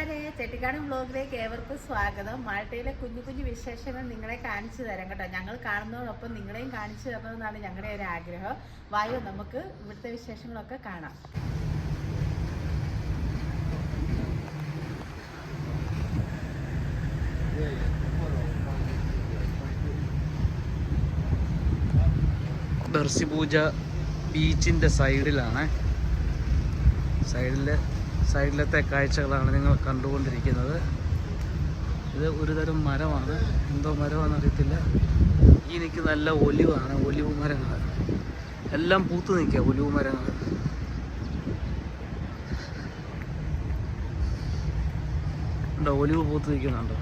കൂട്ടുകാരെ ചെട്ടിക്കാട് വ്ലോഗിലേക്ക് ഏവർക്കും സ്വാഗതം. മാൾട്ടയിലെ കുഞ്ഞു കുഞ്ഞു വിശേഷങ്ങൾ നിങ്ങളെ കാണിച്ചു തരാം കേട്ടോ. ഞങ്ങൾ കാണുന്നതോടൊപ്പം നിങ്ങളെയും കാണിച്ചു തരണമെന്നാണ് ഞങ്ങളുടെ ഒരു ആഗ്രഹം. വായു നമുക്ക് ഇവിടുത്തെ വിശേഷങ്ങളൊക്കെ കാണാം. ബർസി പൂജ ബീച്ചിന്റെ സൈഡിലാണ്. സൈഡിലെ സൈഡിലത്തെ കാഴ്ചകളാണ് നിങ്ങൾ കണ്ടുകൊണ്ടിരിക്കുന്നത്. ഇത് ഒരുതരം മരമാണ്. എന്തോ മരമാണെന്ന് അറിയത്തില്ല. ഈ നിൽക്കുന്ന നല്ല ഒലിവാണ്. ഒലിവ് മരങ്ങൾ. എല്ലാം പൂത്ത് നിൽക്കുക ഒലിവ് മരങ്ങൾ. ഉണ്ടോ ഒലിവ് പൂത്ത് നിൽക്കുന്നുണ്ടോ.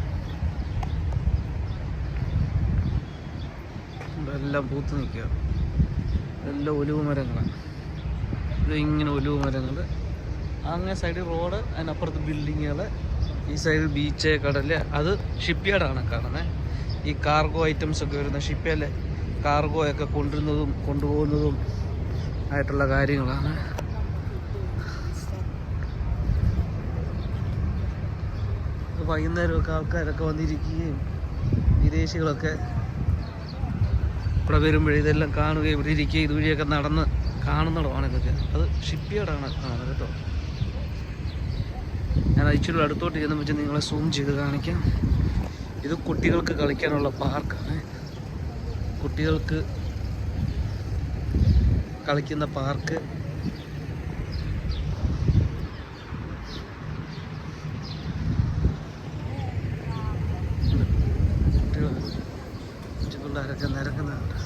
എല്ലാം പൂത്ത് നിൽക്കുക. എല്ലാം ഒലിവ് മരങ്ങളാണ് ഇത് ഇങ്ങനെ ഒലിവ് മരങ്ങൾ. അങ്ങേ സൈഡിൽ റോഡ് അതിനപ്പുറത്ത് ബിൽഡിങ്ങുകൾ ഈ സൈഡിൽ ബീച്ച് കടൽ അത് ഷിപ്പ് യാർഡാണ് കാണുന്നത് ഈ കാർഗോ ഐറ്റംസ് ഒക്കെ വരുന്ന ഷിപ്പ് ഷിപ്പിൽ കാർഗോ ഒക്കെ കൊണ്ടുവരുന്നതും കൊണ്ടുപോകുന്നതും ആയിട്ടുള്ള കാര്യങ്ങളാണ്. വൈകുന്നേരമൊക്കെ ആൾക്കാരൊക്കെ വന്നിരിക്കുകയും വിദേശികളൊക്കെ ഇവിടെ വരുമ്പോഴേ ഇതെല്ലാം കാണുകയും ഇവിടെ ഇരിക്കുകയും ഇതുവഴിയൊക്കെ നടന്ന് കാണുന്നിടമാണ് ഇതൊക്കെ അത് ഷിപ്പ് യാർഡാണ് കാണുന്നത് കേട്ടോ. ഞാൻ ഇച്ചിരി അടുത്തോട്ട് ചെന്ന് വെച്ച് നിങ്ങളെ സൂം ചെയ്ത് കാണിക്കാം. ഇത് കുട്ടികൾക്ക് കളിക്കാനുള്ള പാർക്കാണ് കുട്ടികൾക്ക് കളിക്കുന്ന പാർക്ക് കുട്ടികൾ പിള്ളേരൊക്കെ നിരക്കുന്നുണ്ട്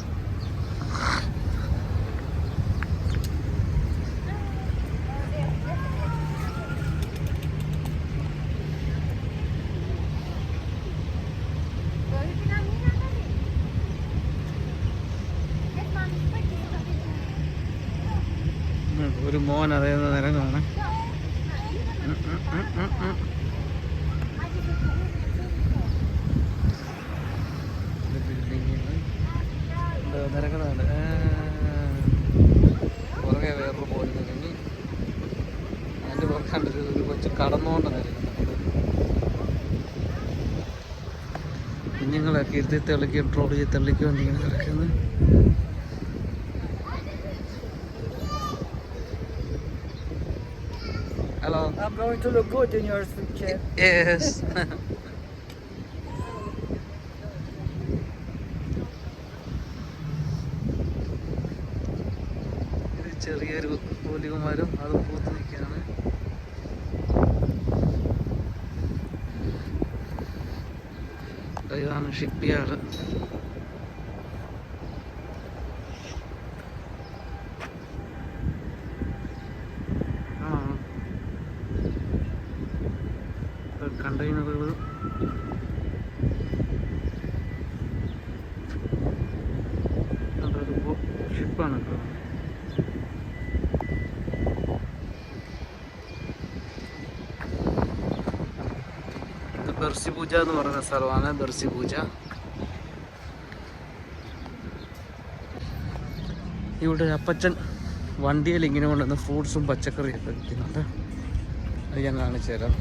ഒരു മോൻ അറിയുന്ന നിരങ്ങാണ് ആ. പുറകെ വേറൊരു പോലെ നിരങ്ങി. അതിന്റെ പുറക്കാണ്ട് ഒരു കൊച്ചു കടന്നുകൊണ്ട് നിരങ്ങുന്നത്. കുഞ്ഞുങ്ങളൊക്കെ ഇരുത്തി തെളിക്കും ട്രോളി തെളിക്കും എന്നിങ്ങനെ കിടക്കുന്നത് hello I'm going to look good in your picture. Yes. ചെറിയൊരു ഒലിവുമരം അത് പൂത്ത് നിൽക്കുകയാണ് ഇതാണ് ഷിപ്പ് യാർഡ് കണ്ടെയ്നറുകൾ അതൊരു ഷിപ്പാണ് ഇത് ബർസി പൂജ എന്ന് പറയുന്ന സ്ഥലമാണ് ബർസി പൂജ. ഇവിടെ അപ്പച്ചൻ വണ്ടിയിൽ ഇങ്ങനെ കൊണ്ടുവന്ന് ഫ്രൂട്ട്സും പച്ചക്കറിയൊക്കെ വിൽക്കുന്നുണ്ട് അത് ഞാൻ കാണിച്ചു തരാം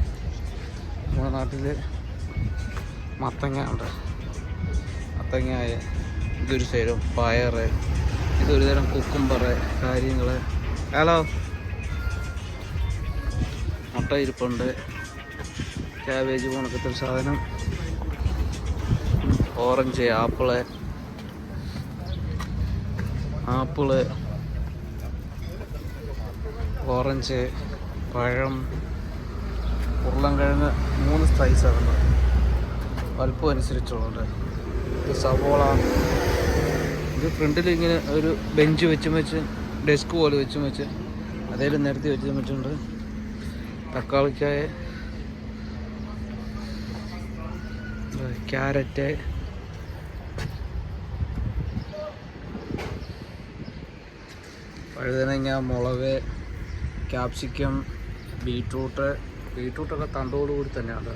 നമ്മുടെ നാട്ടിൽ മത്തങ്ങ ഉണ്ട്. മത്തങ്ങായ ഇതൊരു സൈഡും പയർ ഇതൊരു തരം പറ കാര്യങ്ങൾ ഹലോ. മുട്ട ഇരിപ്പുണ്ട്. ക്യാബേജ് പോണക്കത്തെ ഒരു സാധനം. Orange apple. ആപ്പിൾ. ഓറഞ്ച് പഴം. ഉരുളൻകിഴങ്ങ് മൂന്ന് സ്ലൈസ് ആണ്. വലുപ്പം അനുസരിച്ചുള്ളത്. ഇത് സവോള. ഇത് ഫ്രണ്ടിൽ ഇങ്ങനെ ഒരു ബെഞ്ച് വെച്ചും വെച്ച് ഡെസ്ക് പോലെ വെച്ചും വെച്ച് അതേലും നിരത്തി വെച്ചും വെച്ചിട്ടുണ്ട്. തക്കാളിക്കായ ക്യാരറ്റ് വഴുതനങ്ങ മുളക് ക്യാപ്സിക്കം ബീട്രൂട്ട് ബീട്രൂട്ടൊക്കെ തണ്ടോടുകൂടി തന്നെയാണ്.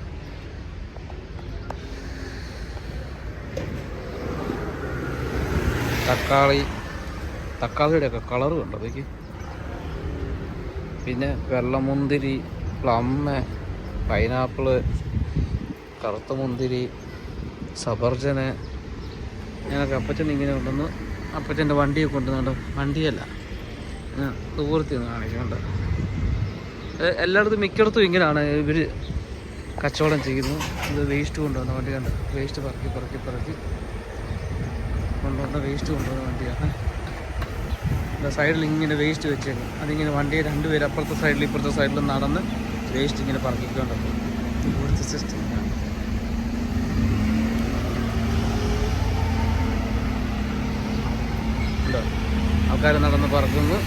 തക്കാളി തക്കാളിയുടെ ഒക്കെ കളറ് കണ്ടോ അതൊക്കെ പിന്നെ വെള്ളമുന്തിരി പ്ലമ്മ് പൈനാപ്പിൾ കറുത്ത മുന്തിരി സബർജന് ഞാനൊക്കെ അപ്പച്ചൻ ഇങ്ങനെ കൊണ്ടുവന്ന് അപ്പച്ചന്റെ വണ്ടിയൊക്കെ കൊണ്ടുവന്നുണ്ട് വണ്ടിയല്ല. ഞാൻ ദൂരത്തിൽ നിന്ന് കാണിക്കുന്നുണ്ട്. എല്ലായിടത്തും മിക്കയിടത്തും ഇങ്ങനെയാണ് ഇവർ കച്ചവടം ചെയ്യുന്നു. ഇത് വേസ്റ്റ് കൊണ്ടുവന്ന വണ്ടി കണ്ട്. വേസ്റ്റ് പറക്കി പറക്കി പറക്കി. കൊണ്ടുവന്ന വേസ്റ്റ് കൊണ്ടുവന്ന വണ്ടിയാണ്. സൈഡിൽ ഇങ്ങനെ വേസ്റ്റ് വെച്ചേക്കും അതിങ്ങനെ വണ്ടിയെ രണ്ടുപേർ അപ്പുറത്തെ സൈഡിൽ ഇപ്പുറത്തെ സൈഡിൽ നടന്ന് വേസ്റ്റ് ഇങ്ങനെ പറക്കിക്കൊണ്ട് ഇവിടുത്തെ സിസ്റ്റം ആൾക്കാർ നടന്ന് പറക്കുന്നു.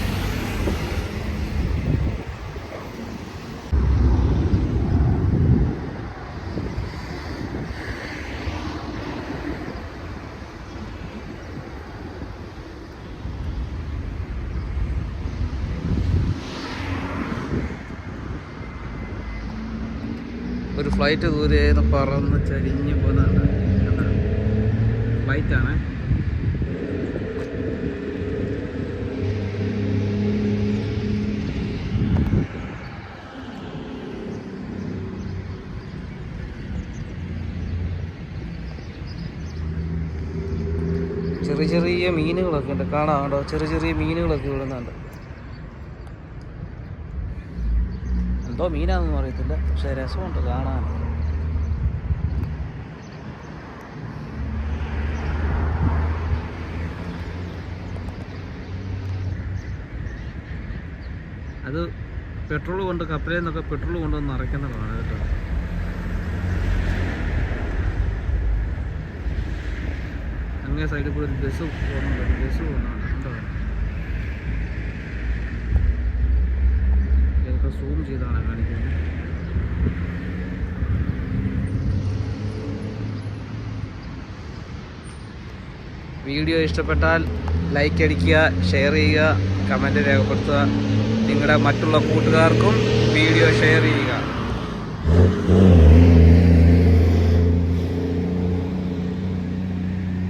ഒരു ഫ്ലൈറ്റ് ദൂരേന്ന് പറന്ന് ചരിഞ്ഞ് പോകുന്നുണ്ട് ഫ്ലൈറ്റാണ് ചെറിയ ചെറിയ മീനുകളൊക്കെ ഉണ്ട്. കാണാം കേട്ടോ. ചെറിയ ചെറിയ മീനുകളൊക്കെ വിടുന്നുണ്ട് എന്തോ മീനാണെന്നൊന്നും അറിയത്തില്ല. പക്ഷെ രസമുണ്ട് കാണാൻ. അത് പെട്രോൾ കൊണ്ട് കപ്പലിൽ നിന്നൊക്കെ പെട്രോൾ കൊണ്ടുവന്ന് നിറയ്ക്കുന്നതാണ് കേട്ടോ. അങ്ങേ സൈഡിൽ കൂടെ ഒരു ബസ് പോകുന്നുണ്ട്. ബസ് പോകുന്നതാണ് ഉണ്ടോ ഇതൊക്കെ സൂം ചെയ്താണ് കാണിക്കുന്നത്. വീഡിയോ ഇഷ്ടപ്പെട്ടാൽ ലൈക്ക് അടിക്കുക ഷെയർ ചെയ്യുക കമന്റ് രേഖപ്പെടുത്തുക. നിങ്ങളുടെ മറ്റുള്ള കൂട്ടുകാർക്കും വീഡിയോ ഷെയർ ചെയ്യുക.